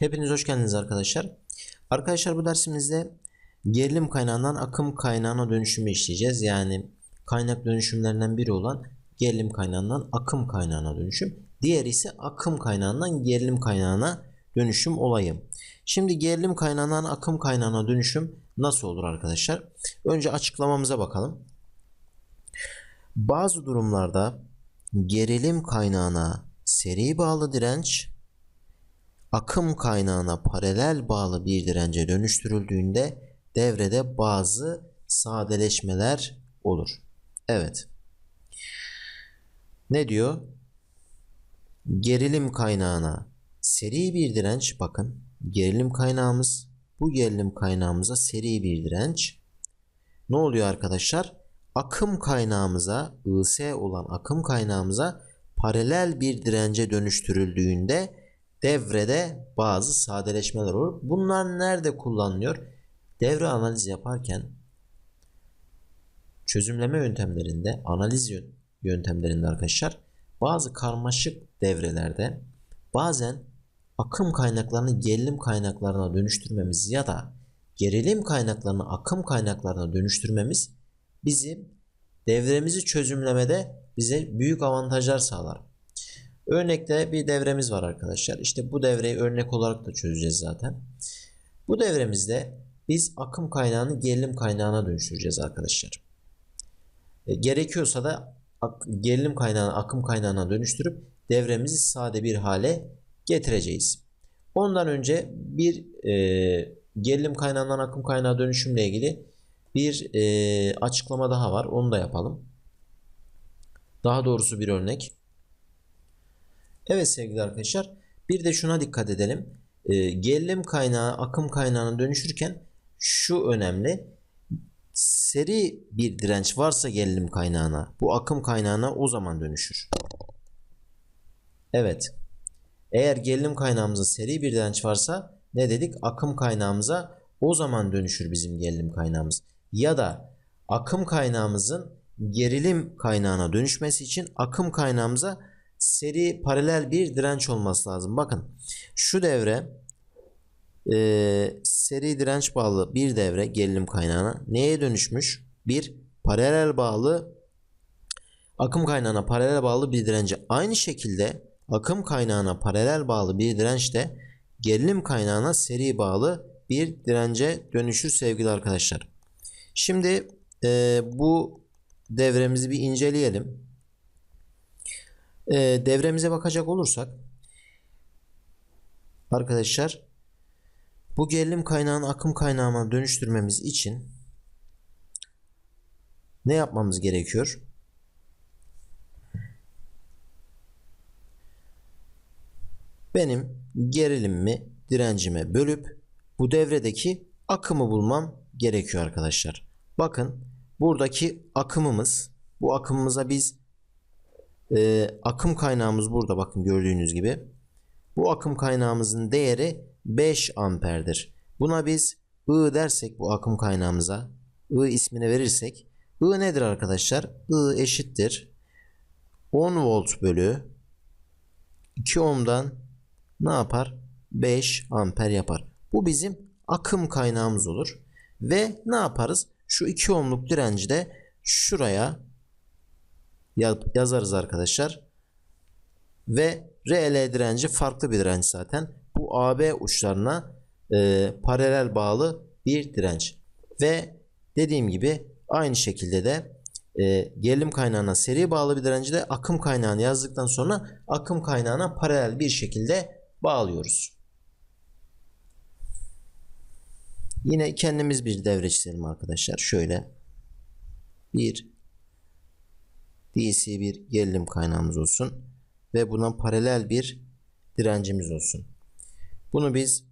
Hepiniz hoş geldiniz arkadaşlar. Arkadaşlar bu dersimizde gerilim kaynağından akım kaynağına dönüşümü işleyeceğiz. Yani kaynak dönüşümlerinden biri olan gerilim kaynağından akım kaynağına dönüşüm. Diğeri ise akım kaynağından gerilim kaynağına dönüşüm olayı. Şimdi gerilim kaynağından akım kaynağına dönüşüm nasıl olur arkadaşlar? Önce açıklamamıza bakalım. Bazı durumlarda gerilim kaynağına seri bağlı direnç akım kaynağına paralel bağlı bir dirence dönüştürüldüğünde devrede bazı sadeleşmeler olur. Evet. Ne diyor? Gerilim kaynağına seri bir direnç bakın. Gerilim kaynağımız bu gerilim kaynağımıza seri bir direnç. Ne oluyor arkadaşlar? Akım kaynağımıza IS olan akım kaynağımıza paralel bir dirence dönüştürüldüğünde devrede bazı sadeleşmeler olur. Bunlar nerede kullanılıyor? Devre analiz yaparken çözümleme yöntemlerinde, analiz yön- yöntemlerinde arkadaşlar bazı karmaşık devrelerde bazen akım kaynaklarını gerilim kaynaklarına dönüştürmemiz ya da gerilim kaynaklarını akım kaynaklarına dönüştürmemiz bizim devremizi çözümlemede bize büyük avantajlar sağlar. Örnekte bir devremiz var arkadaşlar. İşte bu devreyi örnek olarak da çözeceğiz zaten. Bu devremizde biz akım kaynağını gerilim kaynağına dönüştüreceğiz arkadaşlar. E, gerekiyorsa da gerilim kaynağını akım kaynağına dönüştürüp devremizi sade bir hale getireceğiz. Ondan önce bir e, gerilim kaynağından akım kaynağı dönüşümle ilgili bir e, açıklama daha var. Onu da yapalım. Daha doğrusu bir örnek. Evet sevgili arkadaşlar. Bir de şuna dikkat edelim. E, gerilim kaynağı akım kaynağına dönüşürken şu önemli. Seri bir direnç varsa gerilim kaynağına bu akım kaynağına o zaman dönüşür. Evet. Eğer gerilim kaynağımıza seri bir direnç varsa ne dedik? Akım kaynağımıza o zaman dönüşür bizim gerilim kaynağımız. Ya da akım kaynağımızın gerilim kaynağına dönüşmesi için akım kaynağımıza seri paralel bir direnç olması lazım. Bakın şu devre e, seri direnç bağlı bir devre gerilim kaynağına neye dönüşmüş? Bir paralel bağlı akım kaynağına paralel bağlı bir dirence. Aynı şekilde akım kaynağına paralel bağlı bir direnç de gerilim kaynağına seri bağlı bir dirence dönüşür sevgili arkadaşlar. Şimdi e, bu devremizi bir inceleyelim. E, devremize bakacak olursak arkadaşlar bu gerilim kaynağını akım kaynağına dönüştürmemiz için ne yapmamız gerekiyor? Benim gerilimimi direncime bölüp bu devredeki akımı bulmam gerekiyor arkadaşlar. Bakın buradaki akımımız bu akımımıza biz e, akım kaynağımız burada bakın gördüğünüz gibi. Bu akım kaynağımızın değeri 5 amperdir. Buna biz I dersek bu akım kaynağımıza I ismini verirsek I nedir arkadaşlar? I eşittir 10 volt bölü 2 ohm'dan ne yapar? 5 amper yapar. Bu bizim akım kaynağımız olur. Ve ne yaparız? Şu 2 ohmluk direnci de şuraya ya- yazarız arkadaşlar. Ve RL direnci farklı bir direnç zaten. Bu AB uçlarına e, paralel bağlı bir direnç. Ve dediğim gibi aynı şekilde de e, gerilim kaynağına seri bağlı bir direnci de akım kaynağını yazdıktan sonra akım kaynağına paralel bir şekilde bağlıyoruz. Yine kendimiz bir devre çizelim arkadaşlar. Şöyle bir DC bir gerilim kaynağımız olsun ve buna paralel bir direncimiz olsun. Bunu biz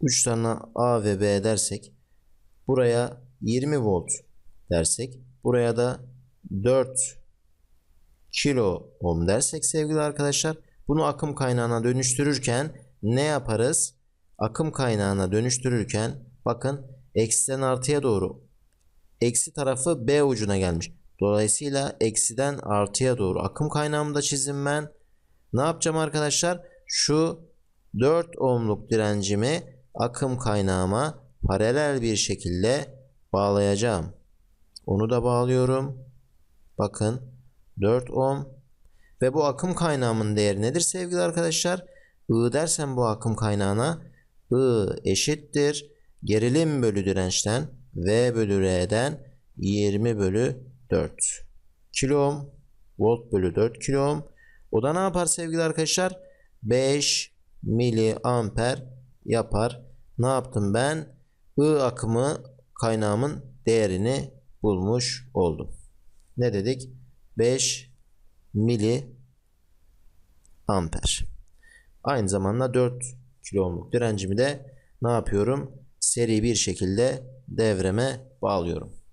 uçlarına A ve B dersek buraya 20 volt dersek buraya da 4 kilo ohm dersek sevgili arkadaşlar bunu akım kaynağına dönüştürürken ne yaparız? Akım kaynağına dönüştürürken bakın eksiden artıya doğru eksi tarafı B ucuna gelmiş. Dolayısıyla eksiden artıya doğru akım kaynağımı da çizim ben. Ne yapacağım arkadaşlar? Şu 4 ohmluk direncimi akım kaynağıma paralel bir şekilde bağlayacağım. Onu da bağlıyorum. Bakın 4 ohm ve bu akım kaynağımın değeri nedir sevgili arkadaşlar? I dersem bu akım kaynağına I eşittir gerilim bölü dirençten V bölü R'den 20 bölü 4 kilo ohm volt bölü 4 kilo ohm. O da ne yapar sevgili arkadaşlar? 5 miliamper yapar. Ne yaptım ben? I akımı kaynağımın değerini bulmuş oldum. Ne dedik? 5 mili amper. Aynı zamanda 4 kilo ohmluk direncimi de ne yapıyorum? Seri bir şekilde devreme bağlıyorum.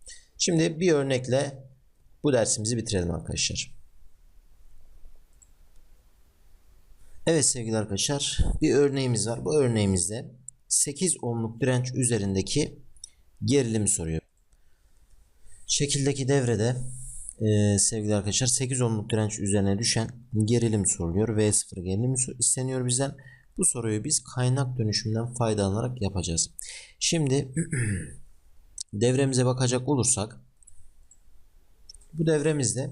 Şimdi bir örnekle bu dersimizi bitirelim arkadaşlar. Evet sevgili arkadaşlar bir örneğimiz var. Bu örneğimizde 8 ohmluk direnç üzerindeki gerilimi soruyor. Şekildeki devrede e, sevgili arkadaşlar 8 ohmluk direnç üzerine düşen gerilim soruluyor. V0 gerilimi isteniyor bizden. Bu soruyu biz kaynak dönüşümünden faydalanarak yapacağız. Şimdi devremize bakacak olursak bu devremizde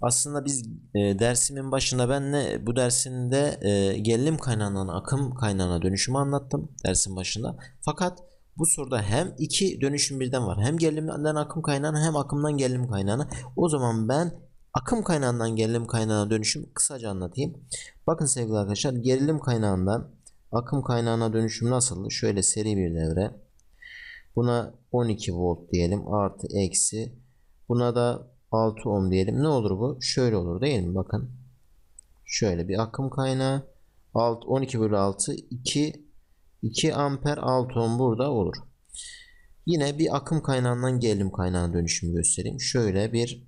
aslında biz e, dersimin başında ben ne bu dersinde e, gerilim kaynağından akım kaynağına dönüşümü anlattım dersin başında. Fakat bu soruda hem iki dönüşüm birden var. Hem gerilimden akım kaynağına hem akımdan gerilim kaynağına. O zaman ben akım kaynağından gerilim kaynağına dönüşüm kısaca anlatayım. Bakın sevgili arkadaşlar gerilim kaynağından akım kaynağına dönüşüm nasıldı? Şöyle seri bir devre. Buna 12 volt diyelim artı eksi. Buna da 6 ohm diyelim. Ne olur bu? Şöyle olur değil mi? Bakın. Şöyle bir akım kaynağı. 6, 12 bölü 6 2 2 amper 6 ohm burada olur. Yine bir akım kaynağından gerilim kaynağına dönüşümü göstereyim. Şöyle bir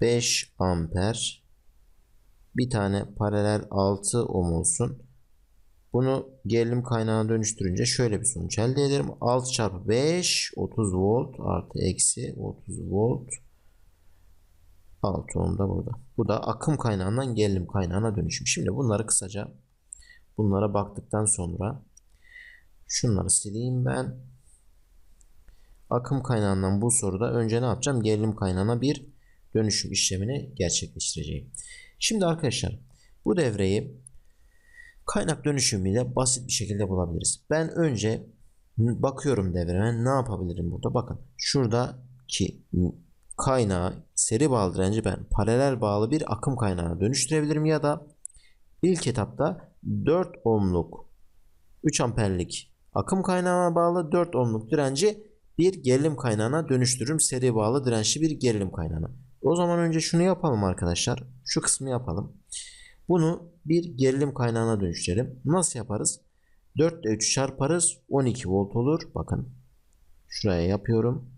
5 amper bir tane paralel 6 ohm olsun. Bunu gerilim kaynağına dönüştürünce şöyle bir sonuç elde ederim. 6 çarpı 5 30 volt artı eksi 30 volt 6 ohm da burada. Bu da akım kaynağından gerilim kaynağına dönüşüm. Şimdi bunları kısaca bunlara baktıktan sonra şunları sileyim ben. Akım kaynağından bu soruda önce ne yapacağım? Gerilim kaynağına bir dönüşüm işlemini gerçekleştireceğim. Şimdi arkadaşlar bu devreyi kaynak dönüşümüyle basit bir şekilde bulabiliriz. Ben önce bakıyorum devreme ne yapabilirim burada? Bakın şuradaki kaynağı seri bağlı direnci ben paralel bağlı bir akım kaynağına dönüştürebilirim ya da ilk etapta 4 ohmluk 3 amperlik akım kaynağına bağlı 4 ohmluk direnci bir gerilim kaynağına dönüştürürüm. Seri bağlı dirençli bir gerilim kaynağına. O zaman önce şunu yapalım arkadaşlar. Şu kısmı yapalım. Bunu bir gerilim kaynağına dönüştürelim. Nasıl yaparız? 4 ile 3 çarparız. 12 volt olur. Bakın. Şuraya yapıyorum.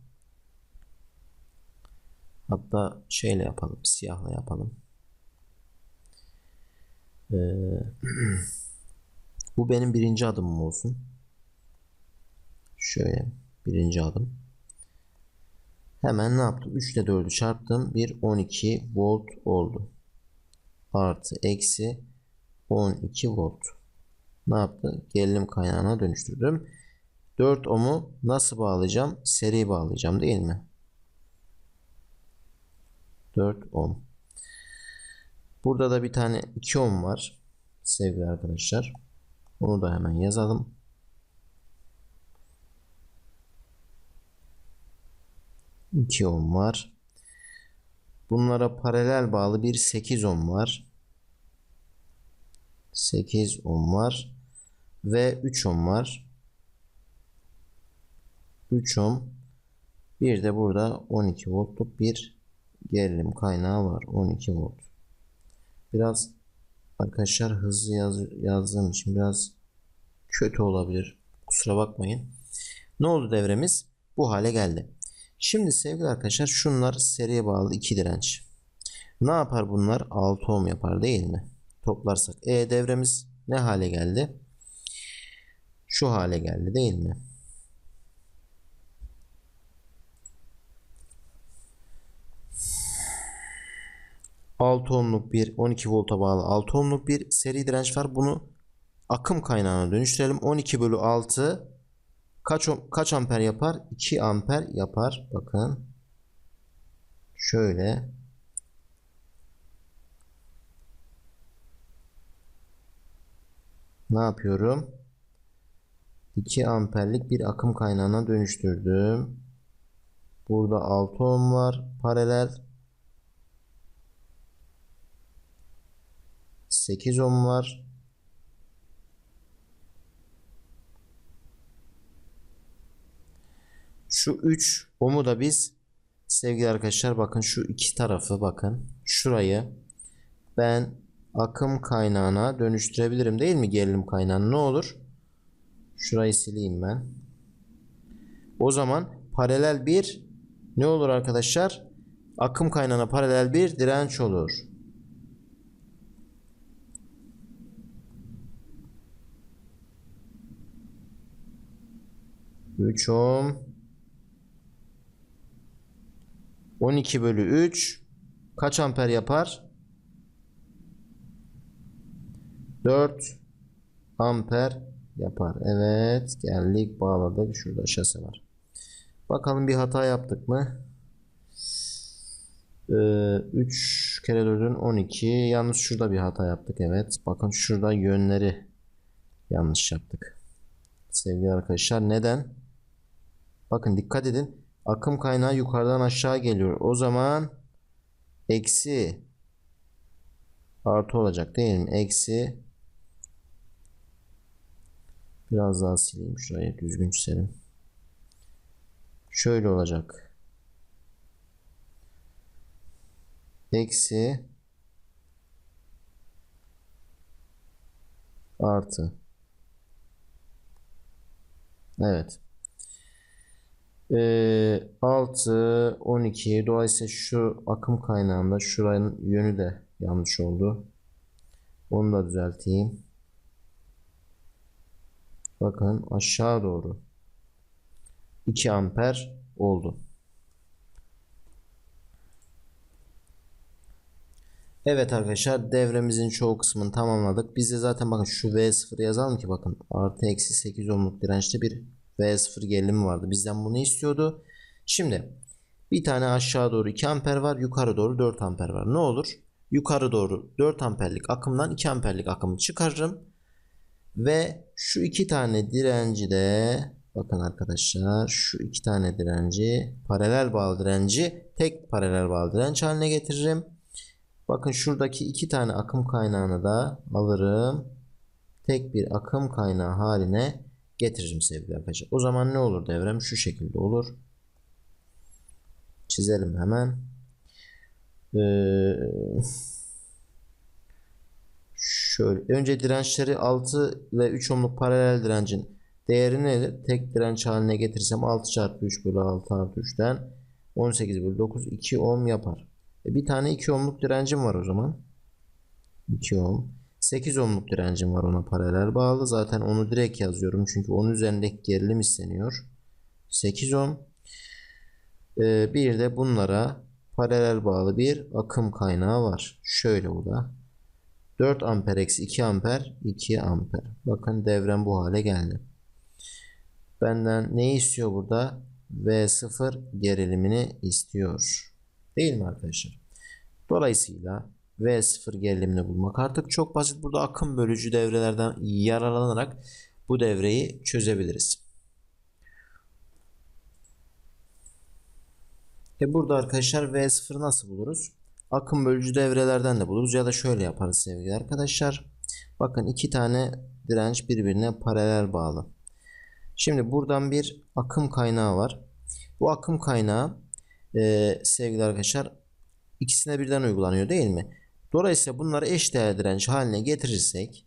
Hatta şeyle yapalım. Siyahla yapalım. Ee, bu benim birinci adımım olsun. Şöyle birinci adım. Hemen ne yaptım? 3 ile 4'ü çarptım. Bir 12 volt oldu. Artı eksi 12 volt. Ne yaptı? Gerilim kaynağına dönüştürdüm. 4 ohm'u nasıl bağlayacağım? Seri bağlayacağım değil mi? 4 ohm. Burada da bir tane 2 ohm var. Sevgili arkadaşlar. Onu da hemen yazalım. İki ohm var. Bunlara paralel bağlı bir 8 ohm var. 8 ohm var. Ve 3 ohm var. 3 ohm. Bir de burada 12 voltluk bir gerilim kaynağı var. 12 volt. Biraz arkadaşlar hızlı yaz, yazdığım için biraz kötü olabilir. Kusura bakmayın. Ne oldu devremiz? Bu hale geldi. Şimdi sevgili arkadaşlar şunlar seriye bağlı iki direnç. Ne yapar bunlar? 6 ohm yapar değil mi? Toplarsak E devremiz ne hale geldi? Şu hale geldi değil mi? 6 ohmluk bir 12 volta bağlı 6 ohmluk bir seri direnç var. Bunu akım kaynağına dönüştürelim. 12 bölü 6 kaç, kaç amper yapar? 2 amper yapar. Bakın. Şöyle. Ne yapıyorum? 2 amperlik bir akım kaynağına dönüştürdüm. Burada 6 ohm var. Paralel. 8 ohm var. Şu 3 ohmu da biz sevgili arkadaşlar bakın şu iki tarafı bakın. Şurayı ben akım kaynağına dönüştürebilirim değil mi gerilim kaynağını ne olur? Şurayı sileyim ben. O zaman paralel bir ne olur arkadaşlar? Akım kaynağına paralel bir direnç olur. Üç ohm. 12 bölü 3 kaç amper yapar? 4 amper yapar. Evet geldik bağladık. Şurada şase var. Bakalım bir hata yaptık mı? Ee, 3 kere 4'ün 12. Yalnız şurada bir hata yaptık. Evet. Bakın şurada yönleri yanlış yaptık. Sevgili arkadaşlar neden? Bakın dikkat edin. Akım kaynağı yukarıdan aşağı geliyor. O zaman eksi artı olacak değil mi? Eksi biraz daha sileyim şurayı düzgün çizelim. Şöyle olacak. Eksi artı. Evet. Ee, 6, 12. Dolayısıyla şu akım kaynağında şuranın yönü de yanlış oldu. Onu da düzelteyim. Bakın aşağı doğru 2 amper oldu. Evet arkadaşlar devremizin çoğu kısmını tamamladık. Biz de zaten bakın şu V0 yazalım ki bakın artı eksi 8 ohmluk dirençte bir V0 gerilimi vardı. Bizden bunu istiyordu. Şimdi bir tane aşağı doğru 2 amper var. Yukarı doğru 4 amper var. Ne olur? Yukarı doğru 4 amperlik akımdan 2 amperlik akımı çıkarırım. Ve şu iki tane direnci de bakın arkadaşlar şu iki tane direnci paralel bağlı direnci tek paralel bağlı direnç haline getiririm. Bakın şuradaki iki tane akım kaynağını da alırım. Tek bir akım kaynağı haline getiririm sevgili arkadaşlar. O zaman ne olur devrem? Şu şekilde olur. Çizelim hemen. Ee, şöyle önce dirençleri 6 ve 3 ohmluk paralel direncin değeri nedir? Tek direnç haline getirsem 6 çarpı 3 bölü 6 artı 3'ten 18 bölü 9 2 ohm yapar. E bir tane 2 ohmluk direncim var o zaman. 2 ohm. 8 ohmluk direncim var ona paralel bağlı. Zaten onu direkt yazıyorum. Çünkü onun üzerindeki gerilim isteniyor. 8 ohm. Ee, bir de bunlara paralel bağlı bir akım kaynağı var. Şöyle bu da. 4 amper eksi 2 amper 2 amper. Bakın devrem bu hale geldi. Benden ne istiyor burada? V0 gerilimini istiyor. Değil mi arkadaşlar? Dolayısıyla V0 gerilimini bulmak artık çok basit. Burada akım bölücü devrelerden yararlanarak bu devreyi çözebiliriz. E burada arkadaşlar V0 nasıl buluruz? Akım bölücü devrelerden de buluruz ya da şöyle yaparız sevgili arkadaşlar. Bakın iki tane direnç birbirine paralel bağlı. Şimdi buradan bir akım kaynağı var. Bu akım kaynağı e, sevgili arkadaşlar ikisine birden uygulanıyor değil mi? Dolayısıyla bunları eş değer direnç haline getirirsek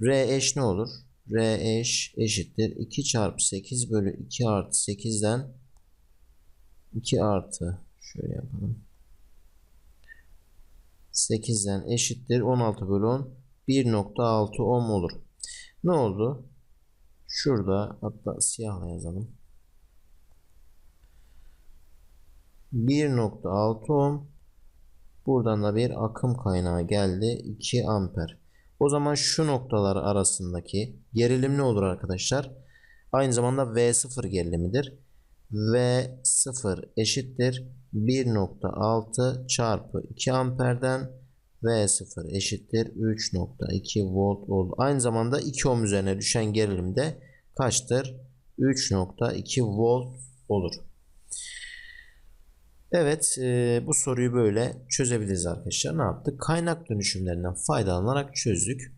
R eş ne olur? R eş eşittir 2 çarpı 8 bölü 2 artı 8'den 2 artı şöyle yapalım. 8'den eşittir 16 bölü 10 1.6 ohm olur. Ne oldu? Şurada hatta siyahla yazalım. 1.6 ohm Buradan da bir akım kaynağı geldi. 2 amper. O zaman şu noktalar arasındaki gerilim ne olur arkadaşlar? Aynı zamanda V0 gerilimidir. V0 eşittir 1.6 çarpı 2 amperden V0 eşittir 3.2 volt oldu. Aynı zamanda 2 ohm üzerine düşen gerilim de kaçtır? 3.2 volt olur. Evet bu soruyu böyle çözebiliriz arkadaşlar. Ne yaptık? Kaynak dönüşümlerinden faydalanarak çözdük.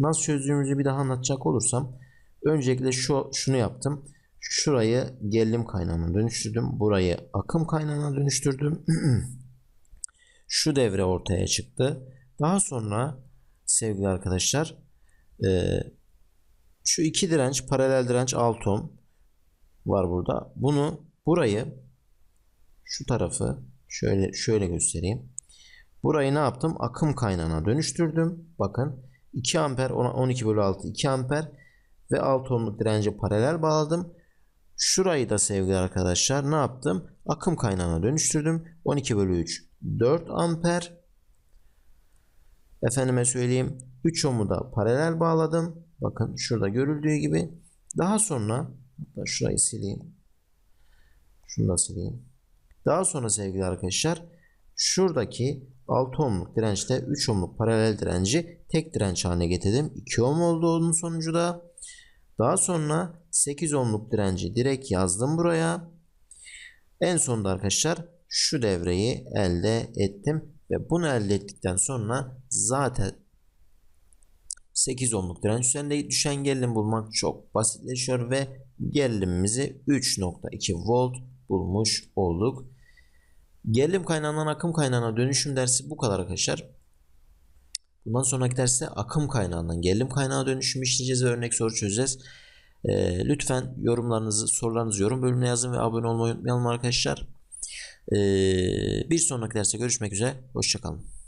Nasıl çözdüğümüzü bir daha anlatacak olursam öncelikle şu şunu yaptım. Şurayı gerilim kaynağına dönüştürdüm. Burayı akım kaynağına dönüştürdüm. şu devre ortaya çıktı. Daha sonra sevgili arkadaşlar şu iki direnç paralel direnç 6 ohm var burada. Bunu burayı şu tarafı şöyle şöyle göstereyim. Burayı ne yaptım? Akım kaynağına dönüştürdüm. Bakın 2 amper 12 bölü 6 2 amper ve 6 ohmluk dirence paralel bağladım. Şurayı da sevgili arkadaşlar ne yaptım? Akım kaynağına dönüştürdüm. 12 bölü 3 4 amper. Efendime söyleyeyim 3 ohmu da paralel bağladım. Bakın şurada görüldüğü gibi. Daha sonra hatta şurayı sileyim. Şunu da sileyim. Daha sonra sevgili arkadaşlar şuradaki 6 ohmluk dirençle 3 ohmluk paralel direnci tek direnç haline getirdim. 2 ohm oldu onun sonucu da. Daha sonra 8 ohmluk direnci direkt yazdım buraya. En sonunda arkadaşlar şu devreyi elde ettim. Ve bunu elde ettikten sonra zaten 8 ohmluk direnç üzerinde düşen gerilim bulmak çok basitleşiyor ve gerilimimizi 3.2 volt bulmuş olduk. Gerilim kaynağından akım kaynağına dönüşüm dersi bu kadar arkadaşlar. Bundan sonraki derste akım kaynağından gerilim kaynağı dönüşüm işleyeceğiz ve örnek soru çözeceğiz. Ee, lütfen yorumlarınızı, sorularınızı yorum bölümüne yazın ve abone olmayı unutmayalım arkadaşlar. Ee, bir sonraki derste görüşmek üzere. Hoşçakalın.